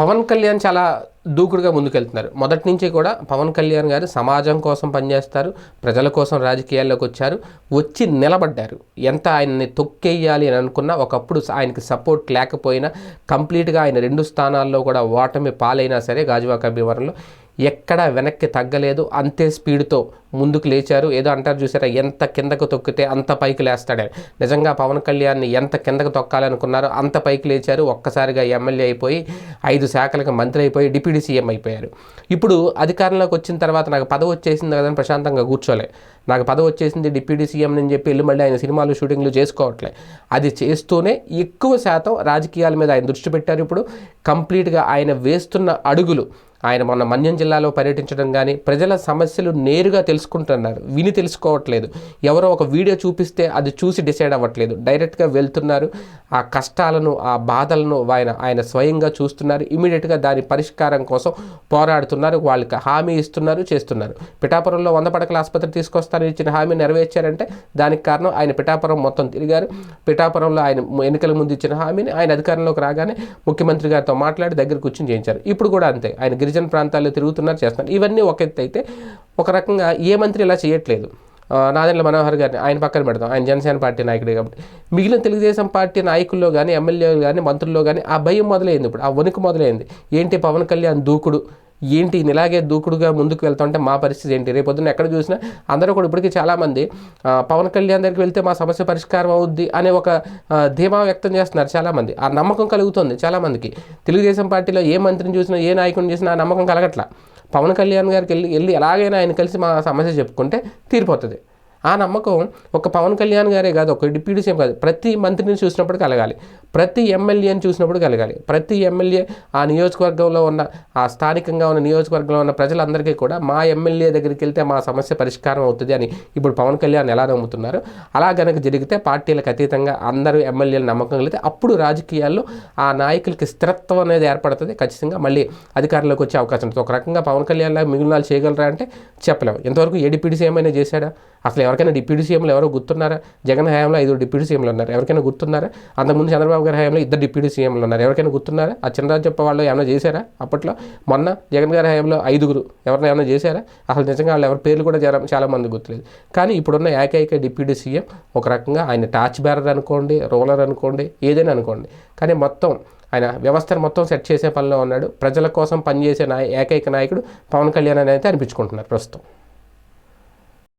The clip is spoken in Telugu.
పవన్ కళ్యాణ్ చాలా దూకుడుగా ముందుకెళ్తున్నారు. మొదటి నుంచి కూడా పవన్ కళ్యాణ్ గారు సమాజం కోసం పనిచేస్తారు. ప్రజల కోసం రాజకీయాల్లోకి వచ్చారు. వచ్చి నిలబడ్డారు. ఎంత ఆయన్ని తొక్కేయాలి అని అనుకున్నా ఒకప్పుడు ఆయనకి సపోర్ట్ లేకపోయినా కంప్లీట్గా ఆయన రెండు స్థానాల్లో కూడా ఓటమి పాలైనా సరే గాజువాక భీవరంలో ఎక్కడ వెనక్కి తగ్గలేదు. అంతే స్పీడ్తో ముందుకు లేచారు. ఏదో అంటారు చూసారా? ఎంత కిందకు తొక్కితే అంత పైకి లేస్తాడని. నిజంగా పవన్ కళ్యాణ్ని ఎంత కిందకు తొక్కాలనుకున్నారో అంత పైకి లేచారు. ఒక్కసారిగా ఎమ్మెల్యే అయిపోయి ఐదు శాఖలకు మంత్రి అయిపోయి డిప్యూటీ సీఎం అయిపోయారు. ఇప్పుడు అధికారంలోకి వచ్చిన తర్వాత నాకు పదవి వచ్చేసింది కదని ప్రశాంతంగా కూర్చోలే. నాకు పదవి వచ్చేసింది డిప్యూటీ సీఎం అని చెప్పి వెళ్ళి మళ్ళీ ఆయన సినిమాలు షూటింగ్లు చేసుకోవట్లే. అది చేస్తూనే ఎక్కువ శాతం రాజకీయాల మీద ఆయన దృష్టి పెట్టారు. ఇప్పుడు కంప్లీట్గా ఆయన వేస్తున్న అడుగులు ఆయన మొన్న మన్యం జిల్లాలో పర్యటించడం కానీ ప్రజల సమస్యలు నేరుగా తెలుసుకుంటున్నారు. విని తెలుసుకోవట్లేదు. ఎవరో ఒక వీడియో చూపిస్తే అది చూసి డిసైడ్ అవ్వట్లేదు. డైరెక్ట్గా వెళ్తున్నారు. ఆ కష్టాలను ఆ బాధలను ఆయన ఆయన స్వయంగా చూస్తున్నారు. ఇమీడియట్గా దాని పరిష్కారం కోసం పోరాడుతున్నారు. వాళ్ళకి హామీ ఇస్తున్నారు చేస్తున్నారు. పిఠాపురంలో వంద పడకల ఆసుపత్రి తీసుకొస్తారని ఇచ్చిన హామీ నెరవేర్చారంటే దానికి కారణం ఆయన పిఠాపురం మొత్తం తిరిగారు. పిఠాపురంలో ఆయన ఎన్నికల ముందు ఇచ్చిన హామీని ఆయన అధికారంలోకి రాగానే ముఖ్యమంత్రి గారితో మాట్లాడి దగ్గర కూర్చొని చేయించారు. ఇప్పుడు కూడా అంతే. ఆయన గిరిజన ప్రాంతాల్లో తిరుగుతున్నారు చేస్తున్నారు. ఇవన్నీ ఒక ఎత్తు అయితే ఒక రకంగా ఏ మంత్రి ఇలా చేయట్లేదు. ఆ, నాదెండ్ల మనోహర్ గారిని ఆయన పక్కన పెడతాం ఆయన జనసేన పార్టీ నాయకుడే కాబట్టి. మిగిలిన తెలుగుదేశం పార్టీ నాయకుల్లో కానీ ఎమ్మెల్యేలు కానీ మంత్రుల్లో కానీ ఆ భయం మొదలైంది ఇప్పుడు. ఆ వణుకు మొదలైంది. ఏంటి పవన్ కళ్యాణ్ దూకుడు? ఏంటి ఇలాగే దూకుడుగా ముందుకు వెళ్తుంటే మా పరిస్థితి ఏంటి? రేపు పొద్దున్న ఎక్కడ చూసినా అందరూ కూడా ఇప్పటికీ చాలామంది పవన్ కళ్యాణ్ దగ్గరికి వెళ్తే మా సమస్య పరిష్కారం అవుద్ది అనే ఒక ధీమా వ్యక్తం చేస్తున్నారు చాలామంది. ఆ నమ్మకం కలుగుతుంది చాలామందికి. తెలుగుదేశం పార్టీలో ఏ మంత్రిని చూసినా ఏ నాయకుడిని చూసినా ఆ నమ్మకం కలగట్లా. పవన్ కళ్యాణ్ గారికి వెళ్ళి వెళ్ళి ఎలాగైనా ఆయన కలిసి మా సమస్య చెప్పుకుంటే తీరిపోతుంది. ఆ నమ్మకం ఒక పవన్ కళ్యాణ్ గారే కాదు ఒక డిప్యూటీ సీఎం కాదు ప్రతి మంత్రిని చూసినప్పుడు కలగాలి. ప్రతి ఎమ్మెల్యేని చూసినప్పుడు కలగాలి. ప్రతి ఎమ్మెల్యే ఆ నియోజకవర్గంలో ఉన్న ఆ స్థానికంగా ఉన్న నియోజకవర్గంలో ఉన్న ప్రజలందరికీ కూడా మా ఎమ్మెల్యే దగ్గరికి వెళ్తే మా సమస్య పరిష్కారం అవుతుంది అని ఇప్పుడు పవన్ కళ్యాణ్ ఎలా నమ్ముతున్నారు? అలా గనక జరిగితే పార్టీలకు అతీతంగా అందరూ ఎమ్మెల్యేలు నమ్మకం కలిగితే అప్పుడు రాజకీయాల్లో ఆ నాయకులకి స్థిరత్వం అనేది ఏర్పడుతుంది. ఖచ్చితంగా మళ్ళీ అధికారంలోకి వచ్చే అవకాశం ఉంటుంది. ఒక రకంగా పవన్ కళ్యాణ్ లాగా మిగిలిన వాళ్ళు చేయగలరా అంటే చెప్పలేము. ఇంతవరకు ఏడిపిడిసి ఏమైనా చేశాడా? అసలు ఎవరికైనా డిప్యూటీ సీఎంలు ఎవరో గుర్తున్నారా? జగన్ హయాంలో ఐదు డిప్యూటీ సీఎంలు ఉన్నారు. ఎవరికైనా గుర్తున్నారా? అంతకుముందు చంద్రబాబు గారి హయాంలో ఇద్దరు డిప్యూటీ సీఎంలు ఉన్నారు. ఎవరికైనా గుర్తున్నారా? ఆ చిన్నరాజు చెప్ప వాళ్ళు ఏమైనా చేశారా? అప్పట్లో మొన్న జగన్ గారి హయాంలో ఐదుగురు ఎవరైనా ఏమైనా చేశారా? అసలు నిజంగా వాళ్ళు ఎవరి పేర్లు కూడా జర- చాలా మంది గుర్తులేదు. కానీ ఇప్పుడున్న ఏకైక డిప్యూటీ సీఎం ఒక రకంగా ఆయన టార్చ్ బ్యారర్ అనుకోండి రోలర్ అనుకోండి ఏదైనా అనుకోండి. కానీ మొత్తం ఆయన వ్యవస్థను మొత్తం సెట్ చేసే పనిలో ఉన్నాడు. ప్రజల కోసం పనిచేసే నాయ ఏకైక నాయకుడు పవన్ కళ్యాణ్ అని అయితే అనిపించుకుంటున్నారు ప్రస్తుతం.